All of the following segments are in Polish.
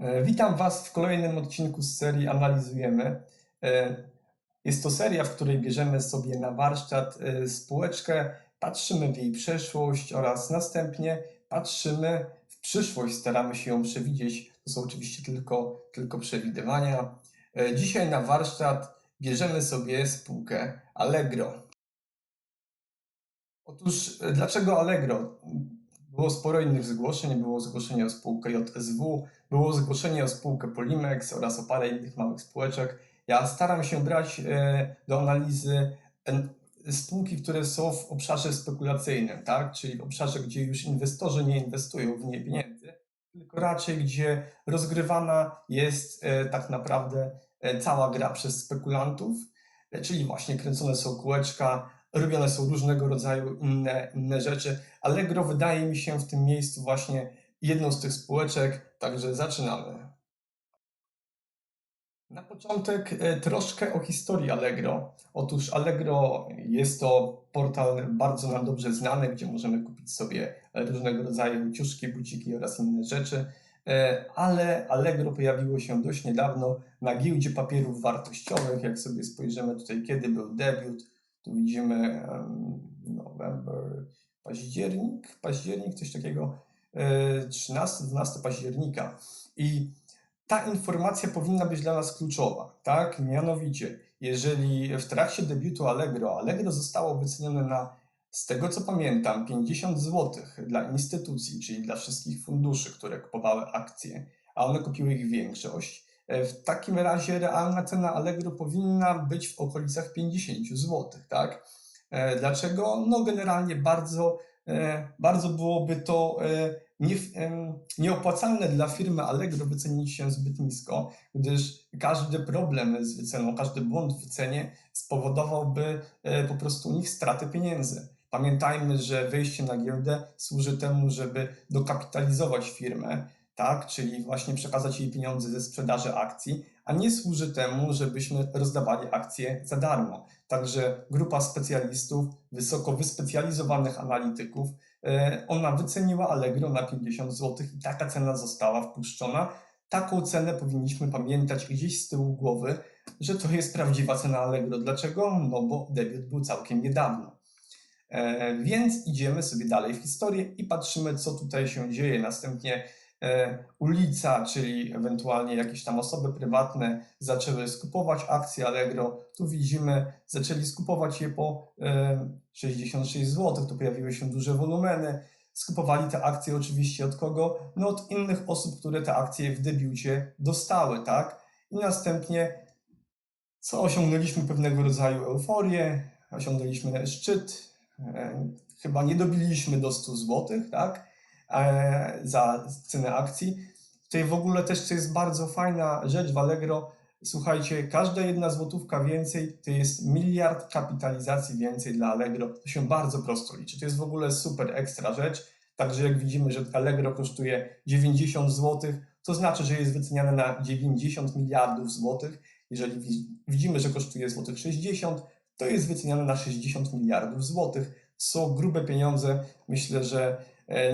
E, Witam Was w kolejnym odcinku z serii Analizujemy. E, Jest to seria, w której bierzemy sobie na warsztat e, spółeczkę, patrzymy w jej przeszłość oraz następnie patrzymy w przyszłość, staramy się ją przewidzieć. To są oczywiście tylko, tylko przewidywania. Dzisiaj na warsztat bierzemy sobie spółkę Allegro. Otóż dlaczego Allegro? Było sporo innych zgłoszeń, było zgłoszenie o spółkę JSW, było zgłoszenie o spółkę Polimex oraz o parę innych małych spółeczek. Ja staram się brać e, do analizy en- spółki, które są w obszarze spekulacyjnym, tak? czyli w obszarze, gdzie już inwestorzy nie inwestują w nie pieniędzy, tylko raczej gdzie rozgrywana jest e, tak naprawdę e, cała gra przez spekulantów, e, czyli właśnie kręcone są kółeczka, robione są różnego rodzaju inne, inne rzeczy. Allegro wydaje mi się w tym miejscu właśnie jedną z tych spółeczek, także zaczynamy. Na początek e, troszkę o historii Allegro. Otóż Allegro jest to portal bardzo nam dobrze znany, gdzie możemy kupić sobie różnego rodzaju ciuszki, buciki oraz inne rzeczy. E, Ale Allegro pojawiło się dość niedawno na giełdzie papierów wartościowych. Jak sobie spojrzymy tutaj, kiedy był debiut, tu widzimy em, November, październik, październik, coś takiego, e, 13-12 października. I ta informacja powinna być dla nas kluczowa, tak? Mianowicie, jeżeli w trakcie debiutu Allegro, Allegro zostało wycenione na, z tego co pamiętam, 50 zł dla instytucji, czyli dla wszystkich funduszy, które kupowały akcje, a one kupiły ich większość, e, w takim razie realna cena Allegro powinna być w okolicach 50 zł, tak? E, Dlaczego? No generalnie bardzo, e, bardzo byłoby to e, nie, nieopłacalne dla firmy Allegro wycenić się zbyt nisko, gdyż każdy problem z wyceną, każdy błąd w wycenie spowodowałby e, po prostu u nich stratę pieniędzy. Pamiętajmy, że wejście na giełdę służy temu, żeby dokapitalizować firmę, tak, czyli właśnie przekazać jej pieniądze ze sprzedaży akcji, a nie służy temu, żebyśmy rozdawali akcje za darmo. Także grupa specjalistów, wysoko wyspecjalizowanych analityków, e, ona wyceniła Allegro na 50 zł i taka cena została wpuszczona. Taką cenę powinniśmy pamiętać gdzieś z tyłu głowy, że to jest prawdziwa cena Allegro. Dlaczego? No bo debiut był całkiem niedawno. E, Więc idziemy sobie dalej w historię i patrzymy, co tutaj się dzieje. Następnie ulica, czyli ewentualnie jakieś tam osoby prywatne zaczęły skupować akcje Allegro. Tu widzimy, zaczęli skupować je po e, 66 zł. Tu pojawiły się duże wolumeny. Skupowali te akcje oczywiście od kogo? No od innych osób, które te akcje w debiucie dostały, tak? I następnie co osiągnęliśmy pewnego rodzaju euforię, osiągnęliśmy szczyt, e, chyba nie dobiliśmy do 100 zł, tak, e, za cenę akcji. Tutaj w ogóle też to jest bardzo fajna rzecz w Allegro. Słuchajcie, każda jedna złotówka więcej to jest miliard kapitalizacji więcej dla Allegro. To się bardzo prosto liczy. To jest w ogóle super ekstra rzecz. Także jak widzimy, że Allegro kosztuje 90 zł, to znaczy, że jest wyceniane na 90 miliardów złotych. Jeżeli wi- widzimy, że kosztuje złotych 60, to jest wyceniane na 60 miliardów złotych. Są grube pieniądze. Myślę, że e,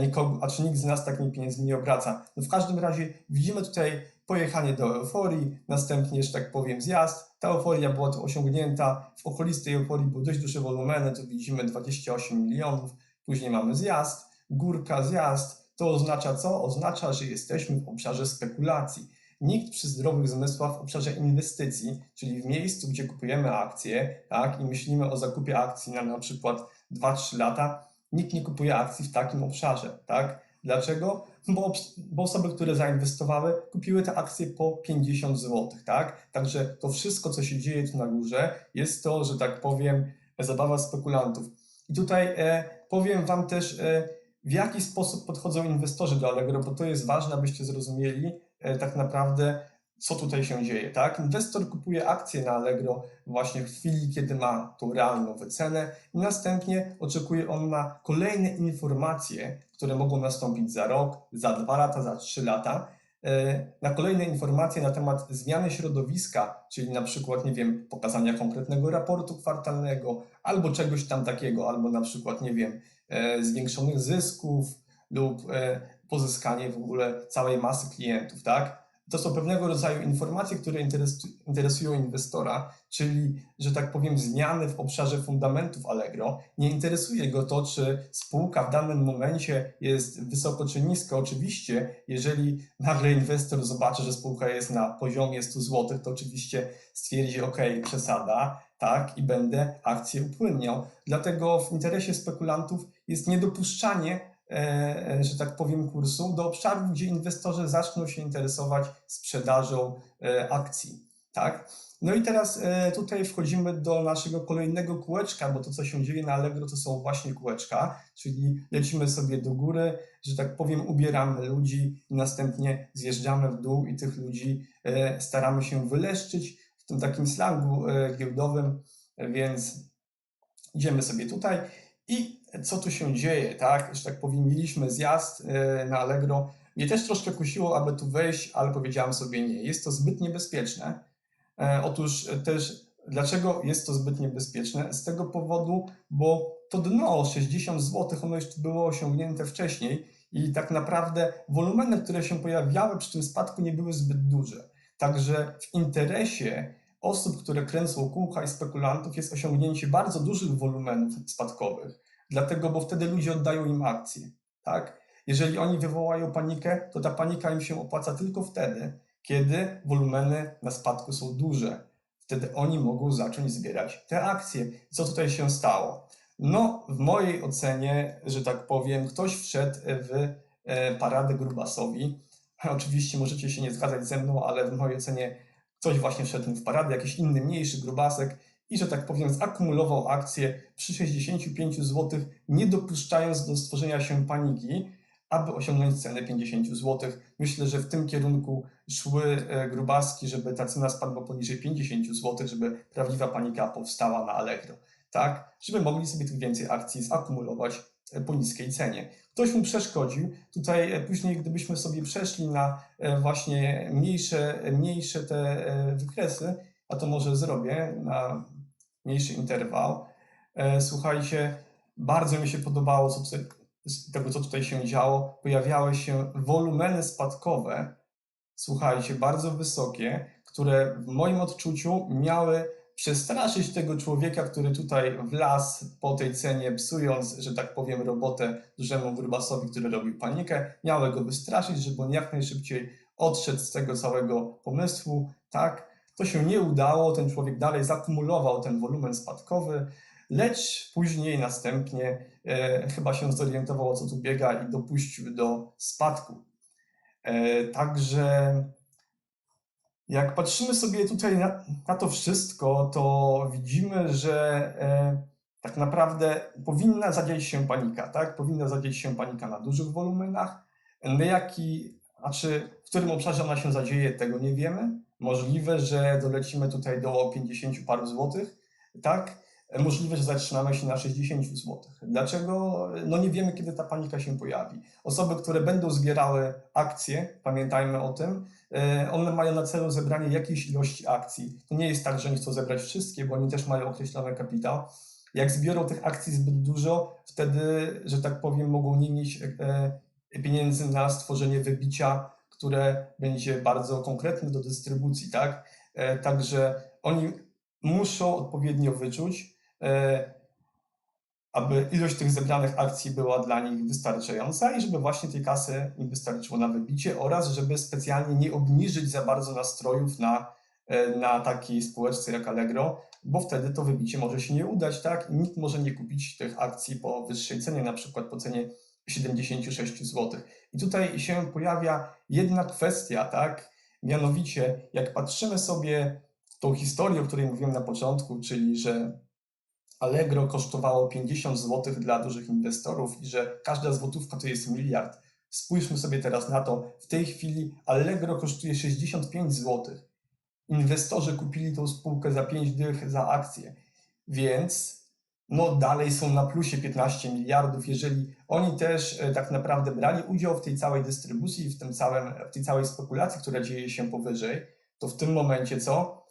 nikogo, a czy nikt z nas takimi pieniędzmi nie obraca. No w każdym razie widzimy tutaj pojechanie do euforii, następnie, że tak powiem, zjazd. Ta euforia była tu osiągnięta. W okolicy tej euforii były dość duże wolumeny, tu widzimy 28 milionów. Później mamy zjazd, górka, zjazd. To oznacza co? Oznacza, że jesteśmy w obszarze spekulacji. Nikt przy zdrowych zmysłach w obszarze inwestycji, czyli w miejscu, gdzie kupujemy akcje, tak, i myślimy o zakupie akcji na na przykład 2-3 lata, nikt nie kupuje akcji w takim obszarze, tak? Dlaczego? Bo, obs- bo osoby, które zainwestowały, kupiły te akcje po 50 zł, tak? Także to wszystko, co się dzieje tu na górze, jest to, że tak powiem, zabawa spekulantów. I tutaj e, powiem Wam też, e, w jaki sposób podchodzą inwestorzy do Allegro, bo to jest ważne, abyście zrozumieli e, tak naprawdę, co tutaj się dzieje, tak? Inwestor kupuje akcje na Allegro właśnie w chwili, kiedy ma tą realną wycenę i następnie oczekuje on na kolejne informacje, które mogą nastąpić za rok, za dwa lata, za trzy lata, e, na kolejne informacje na temat zmiany środowiska, czyli na przykład, nie wiem, pokazania konkretnego raportu kwartalnego, albo czegoś tam takiego, albo na przykład, nie wiem, e, zwiększonych zysków lub e, pozyskanie w ogóle całej masy klientów, tak? To są pewnego rodzaju informacje, które interesu- interesują inwestora, czyli, że tak powiem, zmiany w obszarze fundamentów Allegro. Nie interesuje go to, czy spółka w danym momencie jest wysoko czy nisko. Oczywiście, jeżeli nagle inwestor zobaczy, że spółka jest na poziomie 100 zł, to oczywiście stwierdzi, ok, przesada, tak, i będę akcję upłynniał. Dlatego w interesie spekulantów jest niedopuszczanie że tak powiem, kursu do obszarów, gdzie inwestorzy zaczną się interesować sprzedażą e, akcji. Tak? No i teraz e, tutaj wchodzimy do naszego kolejnego kółeczka, bo to, co się dzieje na Allegro, to są właśnie kółeczka, czyli lecimy sobie do góry, że tak powiem, ubieramy ludzi następnie zjeżdżamy w dół i tych ludzi e, staramy się wyleszczyć w tym takim slangu e, giełdowym, więc idziemy sobie tutaj i co tu się dzieje, tak? Że tak powiem, mieliśmy zjazd e, na Allegro. Mnie też troszkę kusiło, aby tu wejść, ale powiedziałem sobie nie. Jest to zbyt niebezpieczne. E, Otóż też, dlaczego jest to zbyt niebezpieczne? Z tego powodu, bo to dno 60 zł, ono już było osiągnięte wcześniej i tak naprawdę wolumeny, które się pojawiały przy tym spadku nie były zbyt duże. Także w interesie osób, które kręcą kółka i spekulantów jest osiągnięcie bardzo dużych wolumenów spadkowych. Dlatego, bo wtedy ludzie oddają im akcje, tak? Jeżeli oni wywołają panikę, to ta panika im się opłaca tylko wtedy, kiedy wolumeny na spadku są duże. Wtedy oni mogą zacząć zbierać te akcje. Co tutaj się stało? No, w mojej ocenie, że tak powiem, ktoś wszedł w e, paradę Grubasowi. Oczywiście możecie się nie zgadzać ze mną, ale w mojej ocenie ktoś właśnie wszedł w paradę, jakiś inny, mniejszy grubasek i, że tak powiem, zakumulował akcje przy 65 zł, nie dopuszczając do stworzenia się paniki, aby osiągnąć cenę 50 zł. Myślę, że w tym kierunku szły e, grubaski, żeby ta cena spadła poniżej 50 zł, żeby prawdziwa panika powstała na Allegro, tak? Żeby mogli sobie tych więcej akcji zakumulować e, po niskiej cenie. Ktoś mu przeszkodził. Tutaj e, później, gdybyśmy sobie przeszli na właśnie mniejsze, mniejsze te wykresy, a to może zrobię na mniejszy interwał. E, Słuchajcie, bardzo mi się podobało tego, co tutaj się działo. Pojawiały się wolumeny spadkowe, słuchajcie, bardzo wysokie, które w moim odczuciu miały przestraszyć tego człowieka, który tutaj wlazł po tej cenie, psując, że tak powiem, robotę dużemu grubasowi, który robił panikę. Miały go wystraszyć, żeby on jak najszybciej odszedł z tego całego pomysłu, tak? To się nie udało, ten człowiek dalej zakumulował ten wolumen spadkowy, lecz później następnie e, chyba się zorientował, o co tu biega i dopuścił do spadku. E, także jak patrzymy sobie tutaj na, na to wszystko, to widzimy, że e, tak naprawdę powinna zadziać się panika, tak? Powinna zadziać się panika na dużych wolumenach. Na jaki, a czy w którym obszarze ona się zadzieje, tego nie wiemy. Możliwe, że dolecimy tutaj do 50 paru złotych, tak? Możliwe, że zatrzymamy się na 60 zł. Dlaczego? No nie wiemy, kiedy ta panika się pojawi. Osoby, które będą zbierały akcje, pamiętajmy o tym, e, one mają na celu zebranie jakiejś ilości akcji. To nie jest tak, że oni chcą zebrać wszystkie, bo oni też mają określony kapitał. Jak zbiorą tych akcji zbyt dużo, wtedy, że tak powiem, mogą nie mieć e, pieniędzy na stworzenie wybicia, które będzie bardzo konkretne do dystrybucji, tak? E, Także oni muszą odpowiednio wyczuć, e, aby ilość tych zebranych akcji była dla nich wystarczająca i żeby właśnie tej kasy im wystarczyło na wybicie oraz żeby specjalnie nie obniżyć za bardzo nastrojów na, e, na takiej spółeczce jak Allegro, bo wtedy to wybicie może się nie udać, tak? I nikt może nie kupić tych akcji po wyższej cenie, na przykład po cenie 76 zł. I tutaj się pojawia jedna kwestia, tak? Mianowicie, jak patrzymy sobie tą historię, o której mówiłem na początku, czyli że Allegro kosztowało 50 zł dla dużych inwestorów i że każda złotówka to jest miliard. Spójrzmy sobie teraz na to. W tej chwili Allegro kosztuje 65 zł. Inwestorzy kupili tą spółkę za 5 dych za akcję, więc no dalej są na plusie 15 miliardów. Jeżeli oni też e, tak naprawdę brali udział w tej całej dystrybucji, w, tym całym, w tej całej spekulacji, która dzieje się powyżej, to w tym momencie co?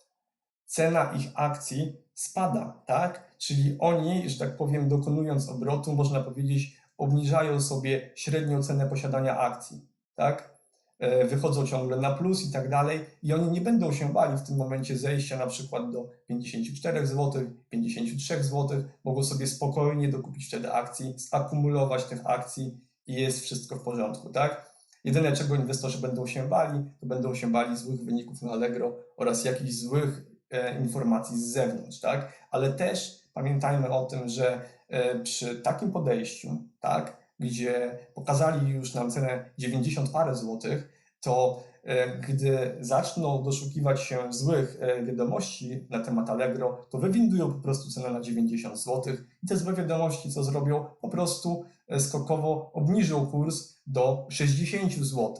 Cena ich akcji spada, tak? Czyli oni, że tak powiem, dokonując obrotu, można powiedzieć, obniżają sobie średnią cenę posiadania akcji, tak? E, wychodzą ciągle na plus i tak dalej i oni nie będą się bali w tym momencie zejścia na przykład do 54 zł, 53 zł, mogą sobie spokojnie dokupić wtedy akcji, zakumulować tych akcji i jest wszystko w porządku, tak? Jedyne, czego inwestorzy będą się bali, to będą się bali złych wyników na Allegro oraz jakichś złych e, informacji z zewnątrz, tak? Ale też pamiętajmy o tym, że e, przy takim podejściu, tak, gdzie pokazali już nam cenę 90 parę złotych, to e, gdy zaczną doszukiwać się złych e, wiadomości na temat Allegro, to wywindują po prostu cenę na 90 zł i te złe wiadomości, co zrobią, po prostu e, skokowo obniżą kurs do 60 zł.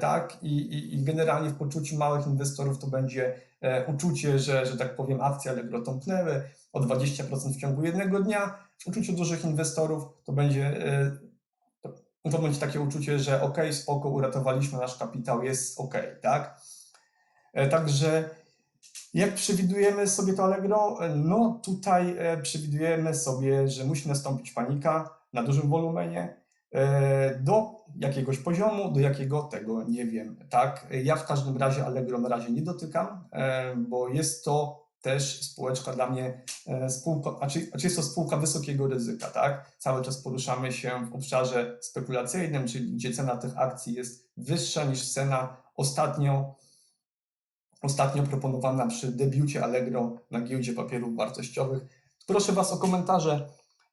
Tak, I, i, i generalnie w poczuciu małych inwestorów to będzie uczucie, że, że tak powiem, akcje Allegro tąpnęły o 20% w ciągu jednego dnia. Uczuciu dużych inwestorów to będzie, e, to, to będzie takie uczucie, że ok, spoko, uratowaliśmy nasz kapitał, jest ok, tak? E, Także jak przewidujemy sobie to Allegro? E, No tutaj przewidujemy sobie, że musi nastąpić panika na dużym wolumenie, do jakiegoś poziomu, do jakiego tego nie wiem, tak? Ja w każdym razie Allegro na razie nie dotykam, bo jest to też spółeczka dla mnie, e, spółka, znaczy, znaczy jest to spółka wysokiego ryzyka, tak? Cały czas poruszamy się w obszarze spekulacyjnym, czyli gdzie cena tych akcji jest wyższa niż cena ostatnio, ostatnio proponowana przy debiucie Allegro na giełdzie papierów wartościowych. Proszę Was o komentarze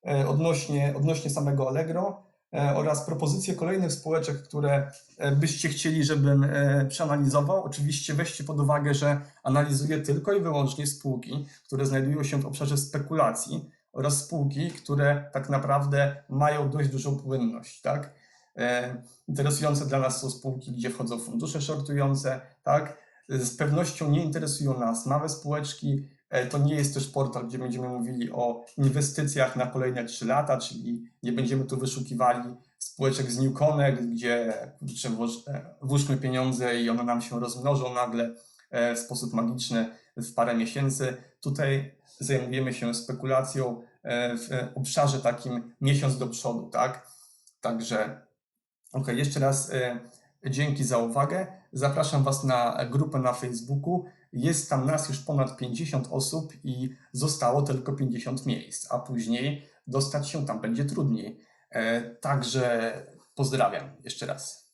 e, odnośnie, odnośnie samego Allegro oraz propozycje kolejnych spółeczek, które e, byście chcieli, żebym e, przeanalizował. Oczywiście weźcie pod uwagę, że analizuję tylko i wyłącznie spółki, które znajdują się w obszarze spekulacji oraz spółki, które tak naprawdę mają dość dużą płynność, tak? E, Interesujące dla nas są spółki, gdzie wchodzą fundusze shortujące, tak? Z pewnością nie interesują nas małe spółeczki. E, To nie jest też portal, gdzie będziemy mówili o inwestycjach na kolejne 3 lata, czyli nie będziemy tu wyszukiwali spółeczek z New Connect, gdzie kurczę, e, włóżmy pieniądze i one nam się rozmnożą nagle e, w sposób magiczny w parę miesięcy. Tutaj zajmujemy się spekulacją w obszarze takim miesiąc do przodu, tak? Także, ok, jeszcze raz dzięki za uwagę. Zapraszam Was na grupę na Facebooku. Jest tam nas już ponad 50 osób i zostało tylko 50 miejsc, a później dostać się tam będzie trudniej. E, Także pozdrawiam jeszcze raz.